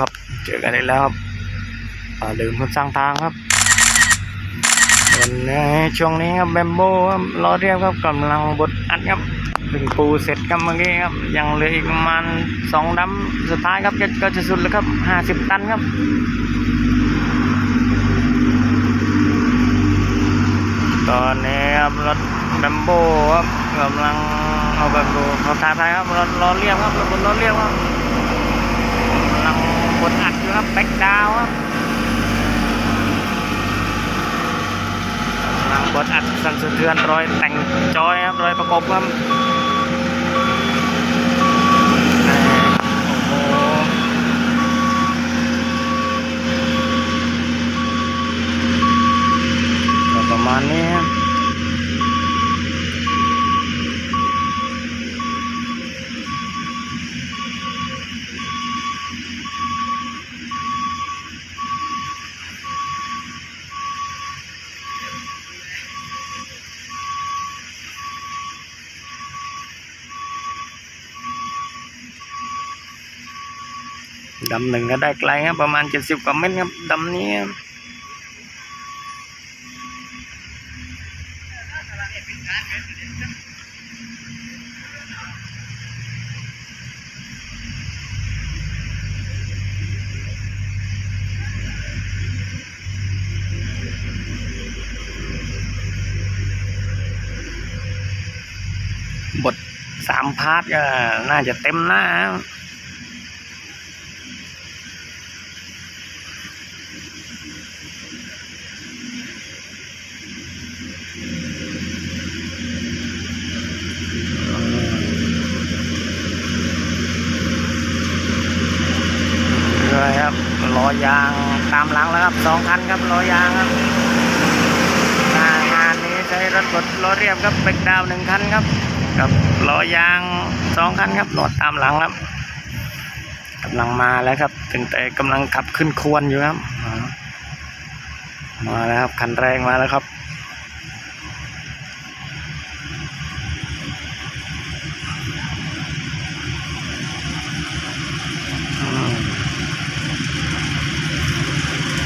ครับ เจอกันอีกแล้วครับอ่าลืมคนสร้างทางครับวันนี้ช่วงนี้ครับแบมโบครับรอเรียบครับกำลังบดอัดครับเพิ่งปูเสร็จครับเมื่อกี้ครับยังเหลืออีกประมาณสองดำสุดท้ายครับก็จะสุดแล้วครับห้าสิบตันครับตอนนี้ครับรถแบมโบ้ครับกำลังเอาแบมโบเขาทาทายครับรถล้อเรียบครับรถบนล้อเรียบครับกำลังบดอัดอยู่ครับแบ็กดาวครับกำลังบดอัด สั่นสะเทือนรอยแต่งจอยครับรอยประกบครับประมาณนี้ครับ ดำหนึ่งก็ได้ไกลครับประมาณเจ็ดสิบกว่าเมตรครับดำนี้บบทสามพาร์ทก็น่าจะเต็มหน้า ล้อยางตามหลังแล้วครับสองคันครับล้อยางครับหน้างานนี้ใช้รถบดล้อเรียบครับเบรกดาวน์หนึ่งคันครับกับล้อยางสองคันครับรถตามหลังครับกำลังมาแล้วครับถึงแต่กำลังขับขึ้นควนอยู่ครับมาแล้วครับคันแรงมาแล้วครับ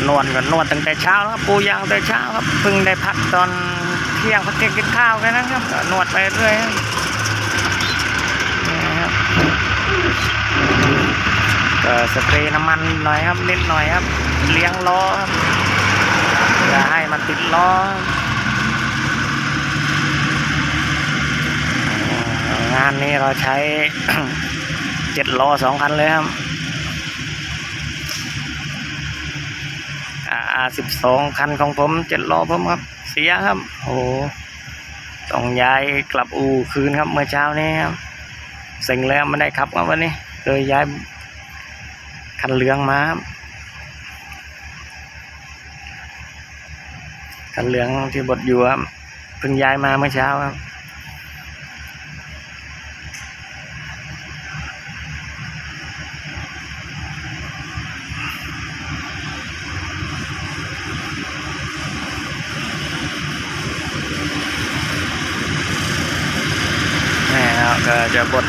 นวดก็นวดตั้งแต่เช้าครับปูยางแต่เช้าครับเพิ่งได้พักตอนเที่ยงพักเกินข้าวแค่นั้นครับก็นวดไปเรื่อยนี่ครับก็สเปรย์น้ำมันหน่อยครับนิดหน่อยครับ เลี้ยงล้อครับอย่าให้มันติดล้อองานนี้เราใช้เจ็ดล้อสองคันเลยครับ สิบสองคันของผมเจ็ดล้อผมครับ เสียครับ โอ้ต้องย้ายกลับอู่คืนครับเมื่อเช้านี้ครับเซ็งแล้วไม่ได้ขับครับวันนี้เลยย้ายคันเหลืองมาครับคันเหลืองที่บดอยู่ครับเพิ่งย้ายมาเมื่อเช้าครับ ก็จะบด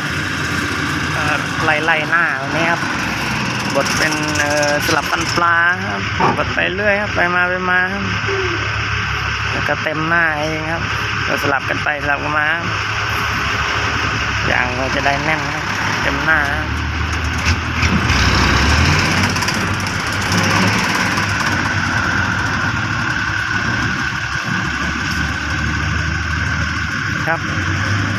ไล่ไล่หน้าตรงนี้ครับบดเป็นสลับปันปลาครับบดไปเรื่อยครับไปมาไปมาครับแล้วก็เต็มหน้าเองครับก็สลับกันไปสลับกันมา อย่างเราจะได้แน่นครับเต็มหน้า ครับ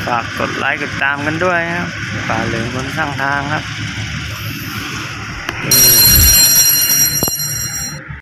ฝากกดไลค์กดตามกันด้วยครับฝ่าเหลืองคนสร้างทางครับอืม